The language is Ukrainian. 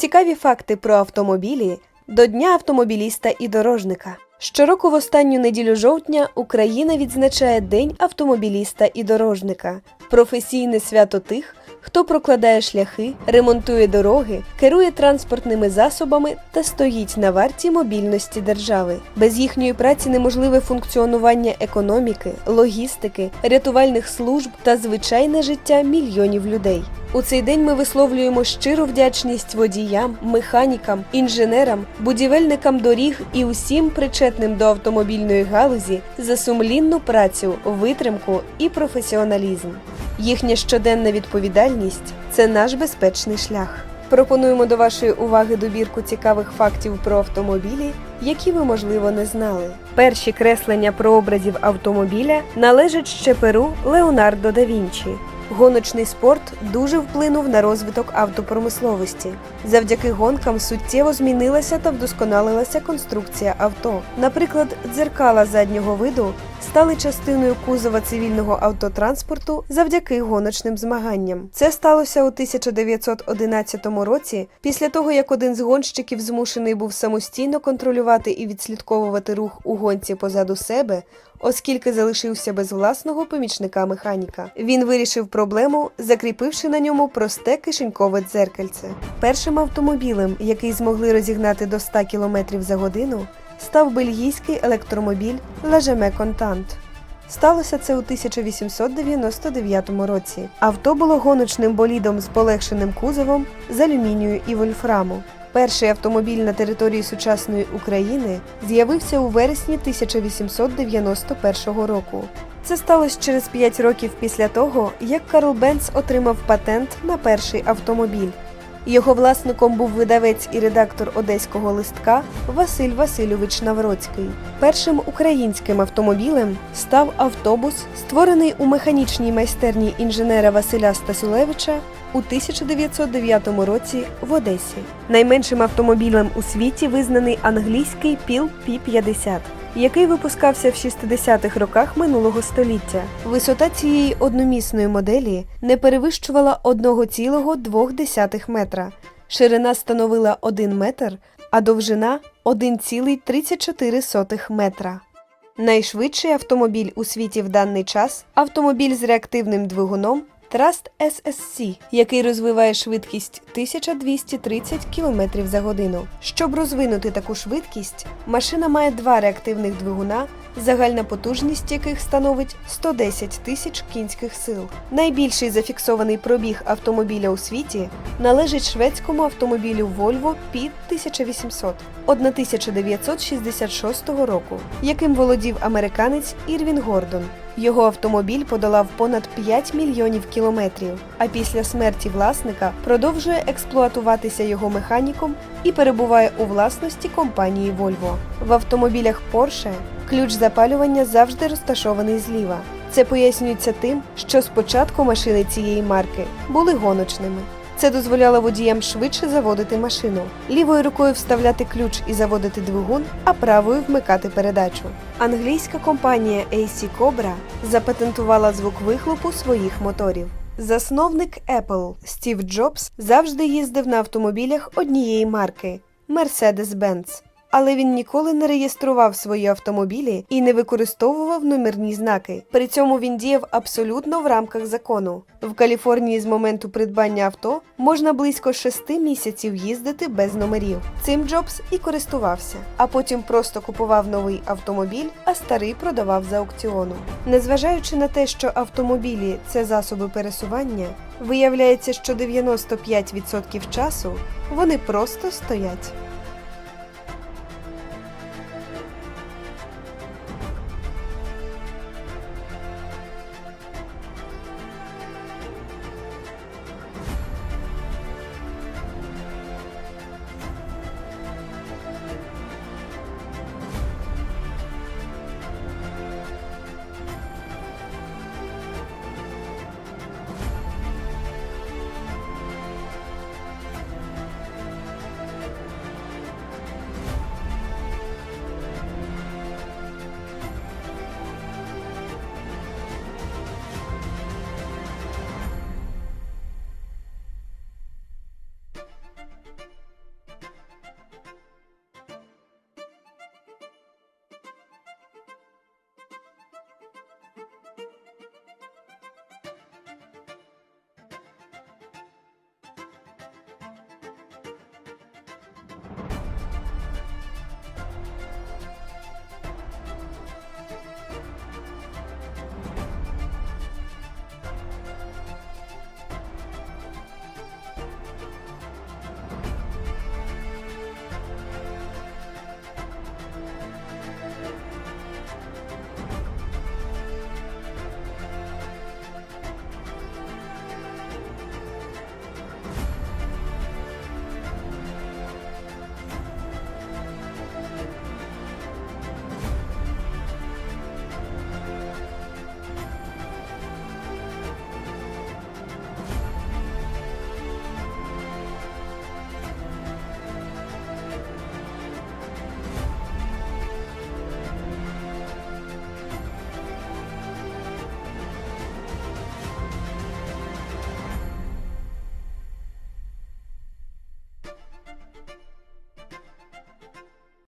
Цікаві факти про автомобілі до Дня автомобіліста і дорожника. Щороку в останню неділю жовтня Україна відзначає День автомобіліста і дорожника професійне свято тих, хто прокладає шляхи, ремонтує дороги, керує транспортними засобами та стоїть на варті мобільності держави. Без їхньої праці неможливе функціонування економіки, логістики, рятувальних служб та звичайне життя мільйонів людей. У цей день ми висловлюємо щиру вдячність водіям, механікам, інженерам, будівельникам доріг і усім причетним до автомобільної галузі за сумлінну працю, витримку і професіоналізм. Їхня щоденна відповідальність це наш безпечний шлях. Пропонуємо до вашої уваги добірку цікавих фактів про автомобілі, які ви, можливо, не знали. Перші креслення прообразів автомобіля належать ще перу Леонардо да Вінчі. Гоночний спорт дуже вплинув на розвиток автопромисловості. Завдяки гонкам суттєво змінилася та вдосконалилася конструкція авто. Наприклад, дзеркала заднього виду стали частиною кузова цивільного автотранспорту завдяки гоночним змаганням. Це сталося у 1911 році, після того як один з гонщиків змушений був самостійно контролювати і відслідковувати рух у гонці позаду себе, оскільки залишився без власного помічника механіка. Він вирішив проблему, закріпивши на ньому просте кишенькове дзеркальце. Першим автомобілем, який змогли розігнати до 100 км за годину, став бельгійський електромобіль Лажеме Контант. Сталося це у 1899 році. Авто було гоночним болідом з полегшеним кузовом з алюмінію і вольфраму. Перший автомобіль на території сучасної України з'явився у вересні 1891 року. Це сталося через 5 років після того, як Карл Бенц отримав патент на перший автомобіль. Його власником був видавець і редактор одеського листка Василь Васильович Навроцький. Першим українським автомобілем став автобус, створений у механічній майстерні інженера Василя Стасюлевича у 1909 році в Одесі. Найменшим автомобілем у світі визнаний англійський Піл Пі-50 який випускався в 60-х роках минулого століття. Висота цієї одномісної моделі не перевищувала 1,2 метра, ширина становила 1 метр, а довжина 1,34 метра. Найшвидший автомобіль у світі в даний час автомобіль з реактивним двигуном Trust SSC, який розвиває швидкість 1230 км за годину. Щоб розвинути таку швидкість, машина має два реактивних двигуна, загальна потужність яких становить 110 тисяч кінських сил. Найбільший зафіксований пробіг автомобіля у світі належить шведському автомобілю Volvo P1800 1966 року, яким володів американець Ірвін Гордон. Його автомобіль подолав понад 5 мільйонів кілометрів, а після смерті власника продовжує експлуатуватися його механіком і перебуває у власності компанії Volvo. В автомобілях Porsche ключ запалювання завжди розташований зліва. Це пояснюється тим, що спочатку машини цієї марки були гоночними. Це дозволяло водіям швидше заводити машину, лівою рукою вставляти ключ і заводити двигун, а правою вмикати передачу. Англійська компанія AC Cobra запатентувала звук вихлопу своїх моторів. Засновник Apple Стів Джобс завжди їздив на автомобілях однієї марки Mercedes-Benz. Але він ніколи не реєстрував свої автомобілі і не використовував номерні знаки. При цьому він діяв абсолютно в рамках закону. В Каліфорнії з моменту придбання авто можна близько шести місяців їздити без номерів. Цим Джобс і користувався, а потім просто купував новий автомобіль, а старий продавав за аукціону. Незважаючи на те, що автомобілі це засоби пересування, виявляється, що 95% часу вони просто стоять.